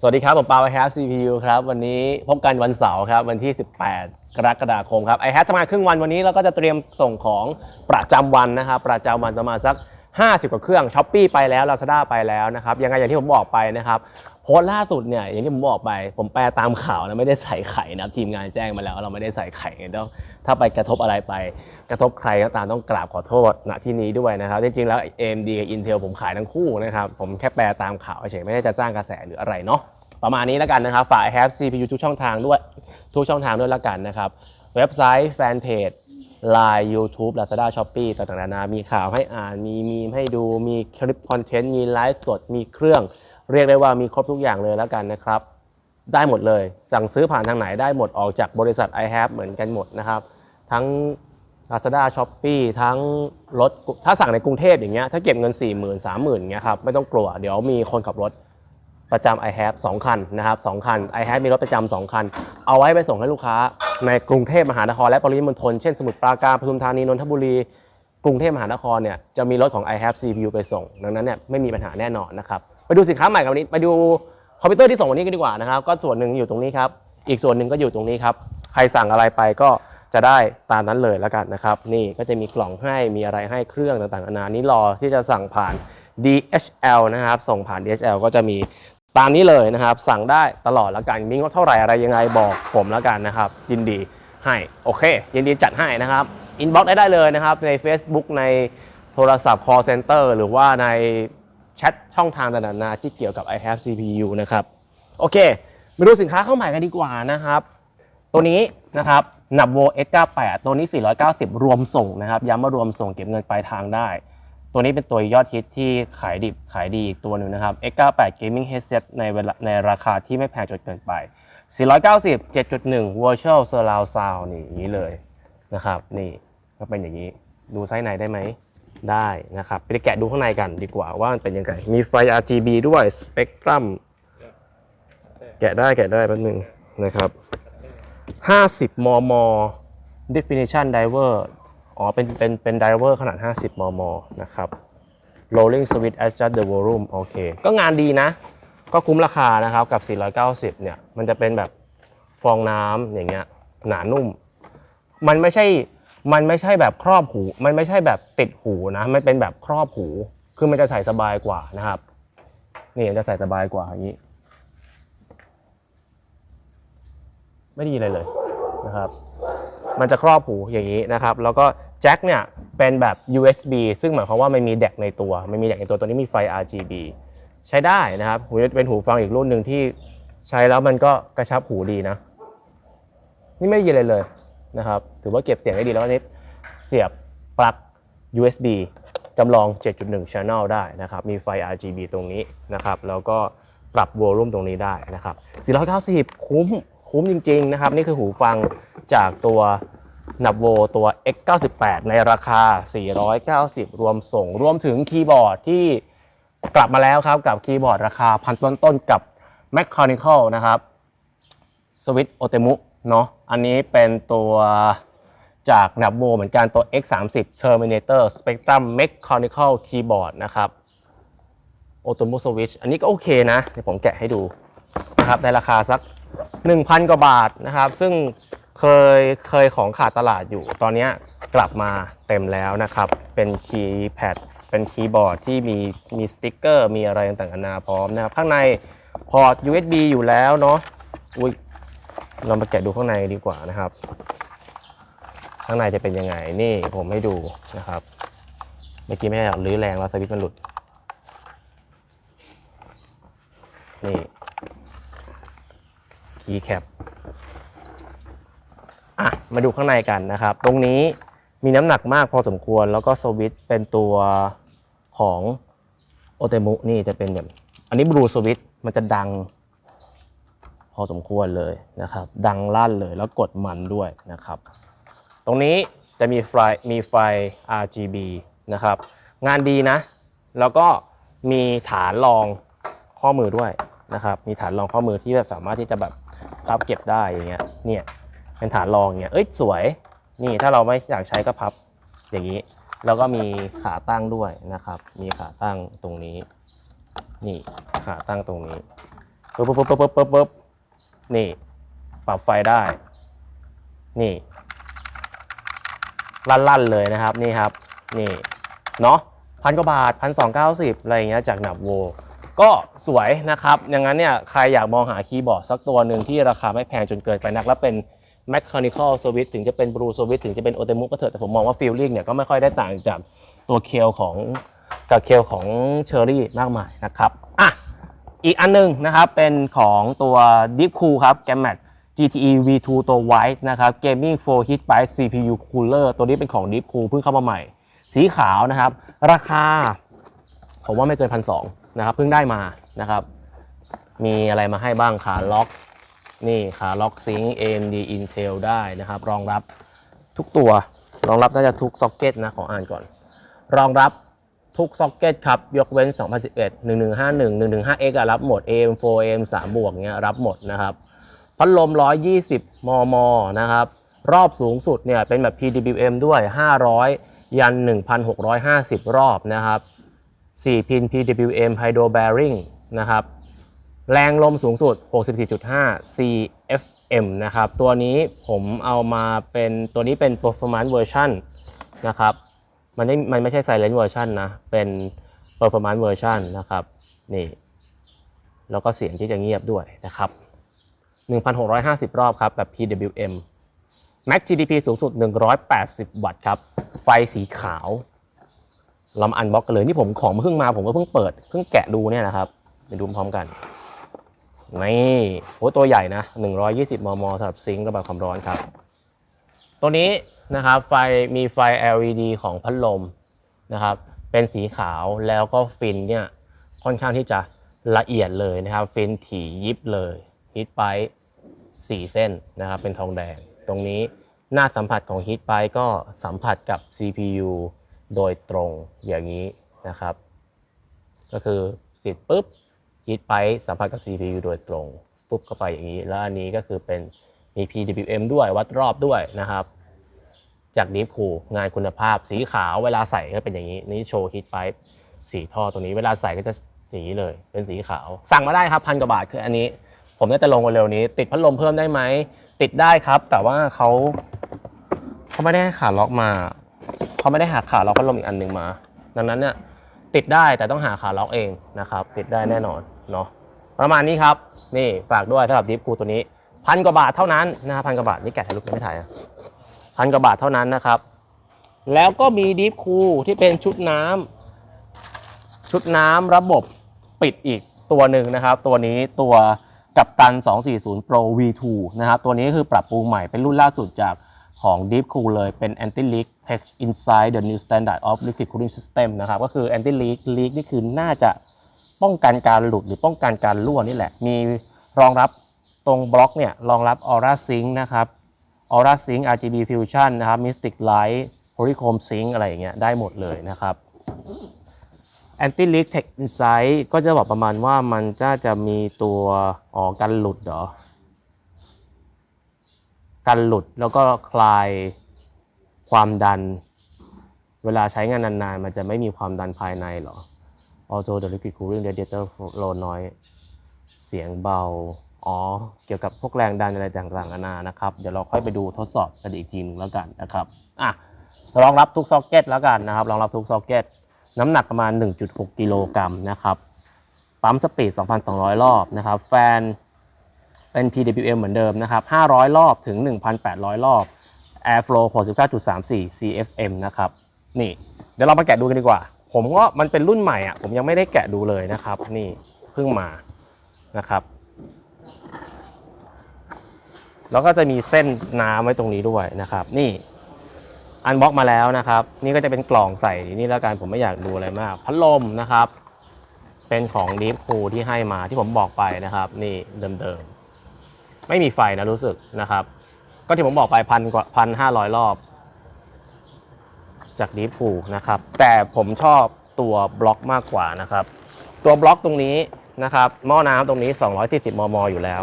สวัสดีครับ ผมปาวไอแฮป CPU ครับ วันนี้พบกันวันเสาร์ครับ วันที่ 18 กรกฎาคมครับไอแฮปทำงานครึ่งวันวันนี้เราก็จะเตรียมส่งของประจำวันนะครับ ประจำวันประมาณสัก 50 กว่าเครื่องช้อปปี้ไปแล้ว Lazada ไปแล้วนะครับ ยังไงอย่างที่ผมบอกไปนะครับ โพสต์ล่าสุดเนี่ยอย่างที่ผมบอกไป ผมแปลตามข่าวนะไม่ได้ใส่ไข่นะทีมงานแจ้งมาแล้วเราไม่ได้ใส่ไข่ไงต้องถ้าไปกระทบอะไรไป กระทบใครก็ตามต้องกราบขอโทษณที่นี้ด้วยนะครับ จริงๆแล้ว AMD กับ Intel ผมขายทั้งคู่นะครับผมแค่แปลตามข่าวเฉยๆไม่ได้จะสร้างกระแสหรืออะไรเนาะประมาณนี้แล้วกันนะครับ ฝาก have CPU ทุกช่องทางด้วยทุกช่องทางด้วยแล้วกันนะครับ เว็บไซต์แฟนเพจ Line YouTube Lazada Shopee ต่างๆนานามีข่าวให้อ่านมีมีมให้ดูมีคลิปคอนเทนต์มีไลฟ์สดมีเครื่อง เรียกได้ว่ามีครบทุกอย่างเลยแล้วกันนะครับ ได้หมดเลย สั่งซื้อผ่านทางไหนได้หมดออกจากบริษัท i have เหมือนกันหมดนะครับ ทั้ง Lazada Shopee ทั้งรถถ้าสั่งในกรุงเทพอย่างเงี้ยถ้าเก็บเงิน 4 0 0 0 0 0 3 0 0 0 0อย่างเงี้ยครับไม่ต้องกลัว เดี๋ยวมีคนขับรถประจำ i have 2คันนะครับ2คัน i have มีรถประจำ2คัน เอาไว้ไปส่งให้ลูกค้าในกรุงเทพมหานครและปริมณฑลเช่นสมุทรปราการปทุมธานีนนทบุรี กรุงเทพมหานครเนี่ยจะมีรถของ i have CPU ไปส่ง ดังนั้นเนี่ยไม่มีปัญหาแน่นอนนะครับ ไปดูสินค้าใหม่กันวันนี้ไปดูคอมพิวเตอร์ที่ส่งวันนี้กันดีกว่านะครับ ก็ส่วนหนึ่งอยู่ตรงนี้ครับ อีกส่วนหนึ่งก็อยู่ตรงนี้ครับ ใครสั่งอะไรไปก็จะได้ตามนั้นเลยแล้วกันนะครับ นี่ก็จะมีกล่องให้มีอะไรให้เครื่องต่างๆนานานี้รอที่จะสั่งผ่าน DHL นะครับ ส่งผ่าน DHL ก็จะมีตามนี้เลยนะครับ สั่งได้ตลอดแล้วกันมีงบเท่าไหร่อะไรยังไงบอกผมแล้วกันนะครับ ยินดีให้โอเค ยินดีจัดให้นะครับอินบ็อกซ์ได้ได้เลยนะครับใน Facebook ในโทรศัพท์ call center หรือว่าใน แชทช่องทางต่างๆที่เกี่ยวกับ i have CPU นะครับ โอเค มาดูสินค้าเข้าใหม่กันดีกว่านะครับ ตัวนี้นะครับนับโว S98 ตัวนี้ 490 รวมส่งนะครับ ย้ำว่ารวมส่งเก็บเงินปลายทางได้ ตัวนี้เป็นตัวยอดฮิตที่ขายดิบขายดีอีกตัวหนึ่งนะครับ X98 Gaming Headset ในเวลาในราคาที่ไม่แพงจนเกินไป 490 7.1 Virtual Surround Sound นี่อย่างนี้เลยนะครับ นี่ก็เป็นอย่างนี้ ดูไซส์ในได้ไหม ได้นะครับไปแกะดูข้างในกันดีกว่าว่ามันเป็นยังไง มีไฟ RGB ด้วย Spectrum แกะได้แกะได้แป๊บนึงนะครับ 50 มม definition diver อ๋อ เป็น เป็น เป็น diver ขนาด 50 มม นะครับ rolling switch adjust the volume โอเค ก็งานดีนะ ก็คุ้มราคานะครับ กับ 490 เนี่ย มันจะเป็นแบบฟองน้ำอย่างเงี้ย หนานุ่ม มันไม่ใช่ มันไม่ใช่แบบครอบหู มันไม่ใช่แบบติดหูนะ มันเป็นแบบครอบหู คือมันจะใส่สบายกว่านะครับ นี่จะใส่สบายกว่าอย่างนี้ ไม่ดีเลยเลยนะครับ มันจะครอบหูอย่างนี้นะครับ แล้วก็แจ็คเนี่ยเป็นแบบ USB ซึ่งหมายความว่ามันมีแดกในตัวไม่มีแดกในตัว ตัวนี้มีไฟ RGB ใช้ได้นะครับหูเป็นหูฟังอีกรุ่นหนึ่งที่ใช้แล้วมันก็กระชับหูดีนะ นี่ไม่ดีเลยเลย นะครับถือว่าเก็บเสียงได้ดีแล้วอันนี้เสียบปลั๊ก USB จำลอง 7.1 Channel ได้นะครับ มีไฟ RGB ตรงนี้นะครับ แล้วก็ปรับวอลลุ่มตรงนี้ได้นะครับ490 คุ้ม คุ้มจริง ๆ นะครับ นี่คือหูฟังจากตัวนับโวตัว X98 ในราคา 490 รวมส่ง รวมถึงคีย์บอร์ดที่กลับมาแล้วครับ กับคีย์บอร์ดราคาพันต้นๆกับ Mechanical นะครับสวิตโอ เนาะอันนี้เป็นตัวจากนับโวเหมือนกันตัว X30 Terminator Spectrum Mechanical Keyboard นะครับโอโตมุสวิตอันนี้ก็โอเคนะเดี๋ยวผมแกะให้ดูนะครับในราคาสัก 1,000 กว่าบาทนะครับ ซึ่งเคยเคยของขาดตลาดอยู่ ตอนนี้กลับมาเต็มแล้วนะครับ เป็นคีย์แพดเป็นคีย์บอร์ดที่มีมีสติ๊กเกอร์ มีอะไรต่างๆนานาพร้อมนะครับ ข้างในพอร์ต USB อยู่แล้วเนาะอุ้ย เรามาแกะดูข้างในดีกว่านะครับ ข้างในจะเป็นยังไงนี่ผมให้ดูนะครับ เมื่อกี้ไม่ได้รื้อแรงแล้วสวิตช์มันหลุด นี่คีย์แคปอะมาดูข้างในกันนะครับ ตรงนี้มีน้ำหนักมากพอสมควรแล้วก็สวิตช์เป็นตัวของโอเตมุนี่จะเป็นแบบอันนี้บลูสวิตช์มันจะดัง พอสมควรเลยนะครับ ดังลั่นเลยแล้วกดมันด้วยนะครับ ตรงนี้จะมีไฟมีไฟ RGB นะครับ งานดีนะ แล้วก็มีฐานรองข้อมือด้วยนะครับ มีฐานรองข้อมือที่แบบสามารถที่จะแบบพับเก็บได้อย่างเงี้ย เนี่ยเป็นฐานรองเงี้ย เอ้ยสวย นี่ถ้าเราไม่อยากใช้ก็พับอย่างนี้ แล้วก็มีขาตั้งด้วยนะครับ มีขาตั้งตรงนี้ นี่ขาตั้งตรงนี้ปึ๊บปึ๊บปึ๊บปึ๊บปึ๊บ นี่ปรับไฟได้ นี่ ลั่นๆเลยนะครับนี่ครับ นี่เนาะพันกว่าบาทพันสองเก้าสิบอะไรอย่างเงี้ยจากหนับโว ก็สวยนะครับอย่างนั้นเนี่ยใครอยากมองหาคีย์บอร์ดสักตัวหนึ่งที่ราคาไม่แพงจนเกินไปนัก แล้วเป็น mechanical switch ถึงจะเป็น blue switch ถึงจะเป็น o t e m u ก็เถอะแต่ผมมองว่า feeling เนี่ยก็ไม่ค่อยได้ต่างจากตัวเคลของกับเคลของเชอรี่มากมายนะครับ อีกอันหนึงนะครับเป็นของตัว Deep Cool ครับ Gammat GTE V2 ตัว White นะครับ Gaming 4 Hit by CPU Cooler ตัวนี้เป็นของ Deep Cool เพิ่งเข้ามาใหม่ สีขาวนะครับ ราคา ผมว่าไม่เกินพันสองนะครับเพิ่งได้มานะครับ มีอะไรมาให้บ้างขาล็อกนี่ขาล็อกซิง AMD Intel ได้นะครับ รองรับทุกตัว รองรับน่าจะทุกซ็อกเก็ตนะขออ่านก่อน รองรับ ทุกซ็อกเก็ตครับ ยกเว้น 2011 1151 115X อะรับหมด AM4 AM3 บวกเงี้ยรับหมดนะครับ พัดลม 120 มม นะครับ รอบสูงสุดเนี่ยเป็นแบบ PWM ด้วย 500 ยัน 1,650 รอบนะครับ 4 พิน PWM Hydro Bearing นะครับ แรงลมสูงสุด 64.5 CFM นะครับ ตัวนี้ผมเอามาเป็นตัวนี้เป็น performance version นะครับ มันไม่มันไม่ใช่ silent version นะ เป็น performance version นะครับ นี่ แล้วก็เสียงที่จะเงียบด้วยนะครับ 1,650 รอบครับ แบบ PWM Max TDP สูงสุด 180 วัตต์ครับ ไฟสีขาวลำอันบล็อกกันเลย นี่ผมของเพิ่งมาผมก็เพิ่งเปิด เพิ่งแกะดูเนี่ยนะครับไปดูพร้อมกัน นี่โอ้ตัวใหญ่นะ 120 มมสำหรับซิงค์ระบายความร้อนครับ ตัวนี้นะครับไฟมีไฟ LED ของพัดลมนะครับ เป็นสีขาวแล้วก็ฟินเนี่ยค่อนข้างที่จะละเอียดเลยนะครับ ฟินถี่ยิบเลยฮิตไปสี่เส้นนะครับ เป็นทองแดง ตรงนี้หน้าสัมผัสของฮิตไปก็สัมผัสกับ CPU โดยตรงอย่างนี้นะครับ ก็คือติดปุ๊บฮิตไปสัมผัสกับ CPU โดยตรงปุ๊บเข้าไปอย่างนี้ แล้วอันนี้ก็คือเป็น มี PWM ด้วยวัดรอบด้วยนะครับ จากดีฟคูงานคุณภาพสีขาวเวลาใส่ก็เป็นอย่างนี้ นี่โชว์ฮิตไปสีท่อตัวนี้เวลาใส่ก็จะอย่างนี้เลย เป็นสีขาว สั่งมาได้ครับพันกว่าบาทคืออันนี้ ผมน่าจะลงเร็วนี้ ติดพัดลมเพิ่มได้ไหม ติดได้ครับ แต่ว่าเขาเขาไม่ได้ให้ขาล็อกมาเขาไม่ได้หาขาล็อกพัดลมอีกอันหนึ่งมา ดังนั้นเนี่ยติดได้แต่ต้องหาขาล็อกเองนะครับ ติดได้แน่นอนเนาะประมาณนี้ครับ นี่ฝากด้วยสำหรับดีฟคูตัวนี้ พันกว่าบาทเท่านั้นนะครับพันกว่าบาทนี่แกะถ่ายรูปยังไม่ถ่ายอะพันกว่าบาทเท่านั้นนะครับ แล้วก็มีดีฟคูที่เป็นชุดน้ำชุดน้ำระบบปิดอีกตัวหนึ่งนะครับ ตัวนี้ตัวกัปตัน 240 Pro V2 นะครับ ตัวนี้คือปรับปรุงใหม่เป็นรุ่นล่าสุดจากของ Deep Cool เลยเป็น Anti Leak Tech Inside the New Standard of Liquid Cooling System นะครับ ก็คือ Anti Leak Leak นี่คือน่าจะป้องกันการหลุดหรือป้องกันการรั่วนี่แหละ มีรองรับ ตรงบล็อกเนี่ยรองรับ Aura Sync นะครับ Aura Sync RGB Fusion นะครับ Mystic Light Polychrome Sync อะไรอย่างเงี้ยได้หมดเลยนะครับ Anti Leak Tech Insight ก็จะบอกประมาณว่ามันจะจะมีตัวอ๋อกันหลุดเหรอกันหลุดแล้วก็คลายความดัน เวลาใช้งานนานๆ มันจะไม่มีความดันภายในเหรอ Auto the Liquid Cooling Radiator Low Noise เสียงเบา อ๋อ เกี่ยวกับพวกแรงดันอะไรต่างๆนานานะครับ เดี๋ยวเราค่อยไปดูทดสอบกันอีกทีหนึงแล้วกันนะครับอะรองรับทุกซ็อกเก็ตแล้วกันนะครับรองรับทุกซ็อกเก็ตน้ำหนักประมาณ 1.6 กิโลกรัมนะครับปั๊มสปีด 2,200 รอบนะครับแฟนเป็น PWM เหมือนเดิมนะครับ 500 รอบถึง 1,800 รอบ Airflow 69.34 CFM นะครับนี่เดี๋ยวเรามาแกะดูกันดีกว่า ผมก็มันเป็นรุ่นใหม่อะผมยังไม่ได้แกะดูเลยนะครับ นี่เพิ่งมานะครับ แล้วก็จะมีเส้นน้ำไว้ตรงนี้ด้วยนะครับ นี่อันบล็อกมาแล้วนะครับ นี่ก็จะเป็นกล่องใส่นี่แล้วกันผมไม่อยากดูอะไรมาก พัดลมนะครับ เป็นของดีฟคูที่ให้มาที่ผมบอกไปนะครับ นี่เดิมๆ ไม่มีไฟนะรู้สึกนะครับ ก็ที่ผมบอกไปพันกว่าพันห้าร้อยรอบ จากดีฟคูนะครับ แต่ผมชอบตัวบล็อกมากกว่านะครับ ตัวบล็อกตรงนี้นะครับ หม้อน้ำตรงนี้ 240 มม อยู่แล้ว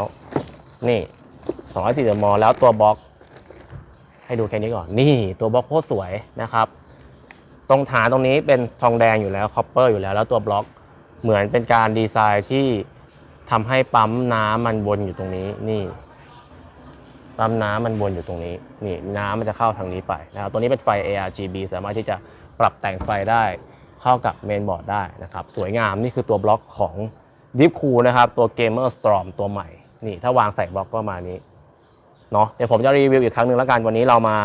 นี่ 240มแล้วตัวบล็อก ให้ดูแค่นี้ก่อน นี่ตัวบล็อกโคตรสวยนะครับ ตรงฐานตรงนี้เป็นทองแดงอยู่แล้วคอปเปอร์อยู่แล้วแล้วตัวบล็อกเหมือนเป็นการดีไซน์ที่ทำให้ปั๊มน้ำมันวนอยู่ตรงนี้นี่ปั๊มน้ำมันวนอยู่ตรงนี้นี่น้ำมันจะเข้าทางนี้ไปนะครับตัวนี้เป็นไฟ ARGB สามารถที่จะปรับแต่งไฟได้เข้ากับเมนบอร์ดได้นะครับ สวยงามนี่คือตัวบล็อกของ Deep Cool นะครับ ตัว Gamer Storm ตัวใหม่ นี่ถ้าวางใส่บล็อกก็มานี้ เนาะเดี๋ยวผมจะรีวิวอีกครั้งหนึ่งแล้วกันวันนี้เรามา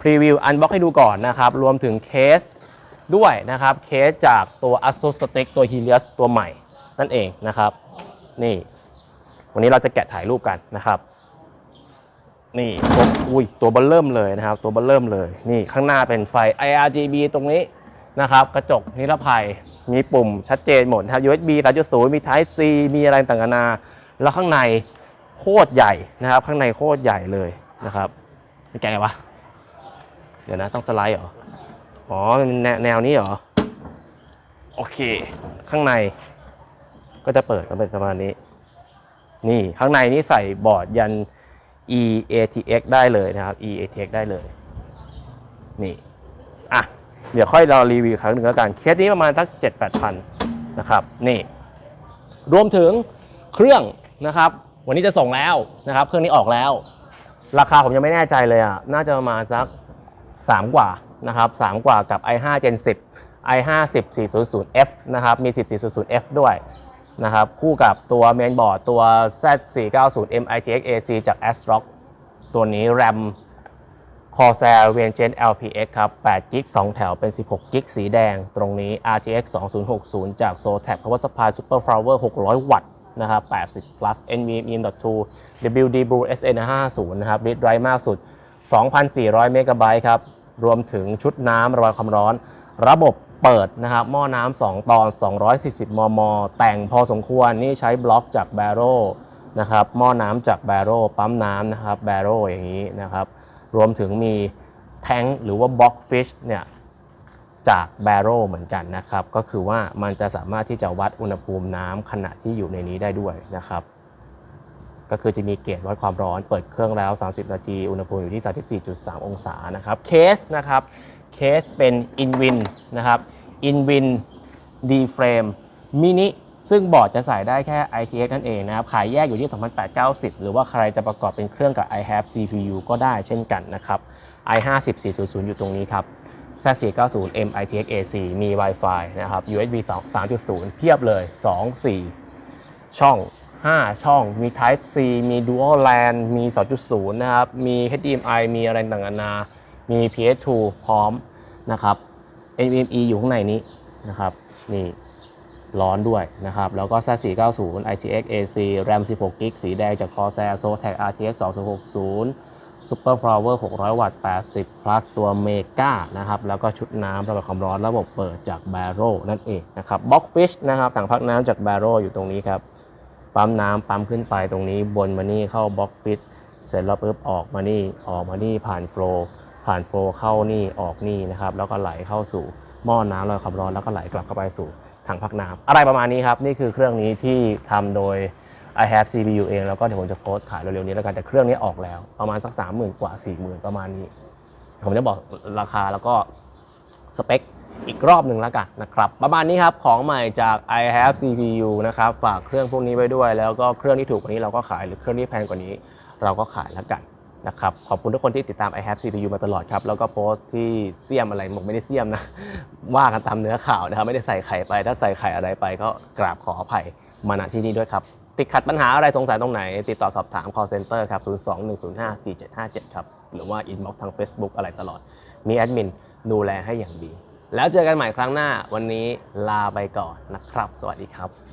พรีวิวอันบล็อกให้ดูก่อนนะครับ รวมถึงเคสด้วยนะครับเคสจากตัว ASUS Stick ตัว Helios ตัวใหม่นั่นเองนะครับ นี่ วันนี้เราจะแกะถ่ายรูปกันนะครับ นี่ตัวอุ้ยตัวเบลเริ่มเลยนะครับ ตัวเบลเริ่มเลย นี่ข้างหน้าเป็นไฟ IRGB ตรงนี้นะครับ กระจกนิรภัยมีปุ่มชัดเจนหมดครับ USB 3.0 มี Type C มีอะไรต่างๆนนาแล้วข้างใน โคตรใหญ่นะครับ ข้างในโคตรใหญ่เลยนะครับมันแกะไงวะเดี๋ยวนะต้องสไลด์เหรออ๋อแนวแนวนี้เหรอโอเค ข้างใน ก็จะเปิดกันเป็นประมาณนี้ นี่ข้างในนี่ใส่บอร์ดยัน EATX ได้เลยนะครับ EATX ได้เลย นี่อะเดี๋ยวค่อยเรารีวิวอีครั้งหนึ่งแล้วกัน เคสนี้ประมาณสัก7 8พันนะครับ นี่ รวมถึงเครื่องนะครับ วันนี้จะส่งแล้วนะครับเครื่องนี้ออกแล้ว ราคาผมยังไม่แน่ใจเลยอะน่าจะประมาณสัก 3 กว่านะครับ3กว่ากับ i5 Gen 10 i5 10400F นะครับมี 10400F ด้วยนะครับคู่กับตัวเมนบอร์ดตัว Z490M ITX AC จาก ASRock ตัวนี้ RAM Corsair Vengeance LPX ครับ8 g b 2 แถวเป็น 16 g b สีแดง ตรงนี้ RTX 2060 จาก Zotac Power Supply Super Power 600 วัตต์ นะครับ80 plus NVMe M.2 WD Blue SN50 นะครับ read write มากสุด 2,400 เมกะไบต์ครับ รวมถึงชุดน้ำระบายความร้อน ระบบเปิดนะครับหม้อน้ำ2 ตอน 240 มม แต่งพอสมควรนี่ใช้บล็อกจาก Barrow นะครับหม้อน้ำจาก Barrow ปั๊มน้ำนะครับ Barrow อย่างนี้นะครับ รวมถึงมีแทงหรือว่า Box Fish เนี่ย จาก Barrow เหมือนกันนะครับก็คือว่ามันจะสามารถที่จะวัดอุณหภูมิน้ำขณะที่อยู่ในนี้ได้ด้วยนะครับ ก็คือจะมีเกจวัดความร้อนเปิดเครื่องแล้ว 30 นาที อุณหภูมิอยู่ที่ 34.3 องศานะครับเคสนะครับเคสเป็น Inwin นะครับ Inwin D Frame Mini ซึ่งบอร์ดจะใส่ได้แค่ ITX นั่นเองนะครับ ขายแยกอยู่ที่ 2,890 หรือว่าใครจะประกอบเป็นเครื่องกับ iHave CPU ก็ได้เช่นกันนะครับ i50 400 อยู่ตรงนี้ครับ Z490M ITX AC มี Wi-Fi นะครับ USB 2 3.0 เพียบเลย 2 4 ช่อง 5 ช่อง มี Type C มี Dual LAN มี 2.0 นะครับ มี HDMI มีอะไรต่างๆนานา มี PS2 พร้อมนะครับ NVMe อยู่ข้างในนี้นะครับ นี่ร้อนด้วยนะครับ แล้วก็ Z490 ITX AC RAM 16 g b สีแดงจาก Corsair Zotac RTX 2060 Super Power 600 วัตต์ 80 plus ตัว Mega นะครับ แล้วก็ชุดน้ำระบายความร้อนระบบเปิดจาก b a r r o นั่นเองนะครับ Box Fish นะครับ ถังพักน้ำจาก b a r r o อยู่ตรงนี้ครับ ปั๊มน้ำปั๊มขึ้นไปตรงนี้บนมานี่เข้า Box Fish เสร็จแล้วปุ๊บออกมานี่ออกมานี่ผ่านโฟล์ผ่านโฟล์เข้านี่ออกนี่นะครับ แล้วก็ไหลเข้าสู่หม้อน้ำระบายความร้อนแล้วก็ไหลกลับเข้าไปสู่ถังพักน้ำอะไรประมาณนี้ครับ นี่คือเครื่องนี้ที่ทำโดย I have CPU เองแล้วก็เดี๋ยวผมจะโพสต์ขายเร็วๆนี้แล้วกันแต่เครื่องนี้ออกแล้ว ประมาณสัก 30,000 กว่า 40,000 ประมาณนี้ ผมจะบอกราคาแล้วก็สเปคอีกรอบหนึ่งแล้วกันนะครับ ประมาณนี้ครับของใหม่จาก I have CPU นะครับ ฝากเครื่องพวกนี้ไว้ด้วย แล้วก็เครื่องที่ถูกกว่านี้เราก็ขายหรือเครื่องที่แพงกว่านี้ เราก็ขายแล้วกันนะครับขอบคุณทุกคนที่ติดตาม I have CPU มาตลอดครับ แล้วก็โพสต์ที่เสียมอะไรผมไม่ได้เสียมนะ ว่ากันตามเนื้อข่าวนะครับ ไม่ได้ใส่ไข่ไป ถ้าใส่ไข่อะไรไปก็กราบขออภัยมาณที่นี่ด้วยครับ ติดขัดปัญหาอะไรสงสัยตรงไหน ติดต่อสอบถาม call center ครับ 021054757 ครับ หรือว่า inbox ทาง Facebook อะไรตลอด มีแอดมินดูแลให้อย่างดี แล้วเจอกันใหม่ครั้งหน้าวันนี้ลาไปก่อนนะครับ สวัสดีครับ